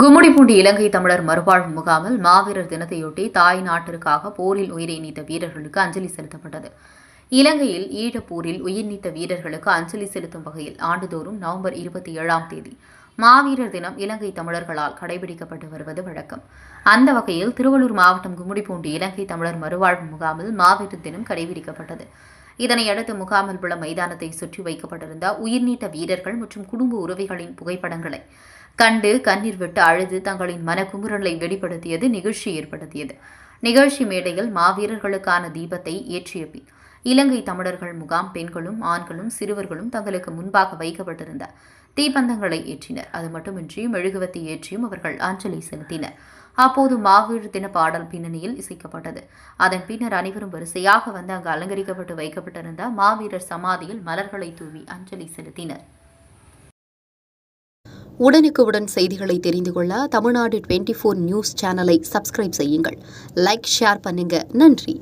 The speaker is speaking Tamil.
கும்முடிப்பூண்டி இலங்கை தமிழர் மறுவாழ்வு முகாமில் மாவீரர் தினத்தையொட்டி தாய் நாட்டிற்காக போரில் உயிரை நீத்த வீரர்களுக்கு அஞ்சலி செலுத்தப்பட்டது. இலங்கையில் ஈழப்போரில் உயிர் நீத்த வீரர்களுக்கு அஞ்சலி செலுத்தும் வகையில் ஆண்டுதோறும் நவம்பர் இருபத்தி ஏழாம் தேதி மாவீரர் தினம் இலங்கை தமிழர்களால் கடைபிடிக்கப்பட்டு வருவது வழக்கம். அந்த வகையில் திருவள்ளூர் மாவட்டம் கும்முடிப்பூண்டி இலங்கை தமிழர் மறுவாழ்வு முகாமில் மாவீரர் தினம் கடைபிடிக்கப்பட்டது. இதனையடுத்து முகாமில் உள்ள மைதானத்தை சுற்றி வைக்கப்பட்டிருந்த உயிர்நீத்த வீரர்கள் மற்றும் குடும்ப உறவிகளின் புகைப்படங்களை கண்டு கண்ணீர் விட்டு அழுது தங்களின் மனக்குமுறலை வெளிப்படுத்தியது நிகழ்ச்சி ஏற்படுத்தியது. நிகழ்ச்சி மேடையில் மாவீரர்களுக்கான தீபத்தை ஏற்றிய பின் இலங்கை தமிழர்கள் முகாம் பெண்களும் ஆண்களும் சிறுவர்களும் தங்களுக்கு முன்பாக வைக்கப்பட்டிருந்த தீப்பந்தங்களை ஏற்றினர். அது மட்டுமின்றி மெழுகுவத்தி ஏற்றியும் அவர்கள் அஞ்சலி செலுத்தினர். அப்போது மாவீர் தின பாடல் பின்னணியில் இசைக்கப்பட்டது. அதன் பின்னர் அனைவரும் வரிசையாக வந்து அங்கு அலங்கரிக்கப்பட்டு வைக்கப்பட்டிருந்த மாவீரர் சமாதியில் மலர்களை தூவி அஞ்சலி செலுத்தினர். உடனுக்குடன் செய்திகளை தெரிந்து கொள்ள தமிழ்நாடு டுவெண்ட்டி ஃபோர் நியூஸ் சேனலை சப்ஸ்கிரைப் செய்யுங்கள். லைக் ஷேர் பண்ணுங்க. நன்றி.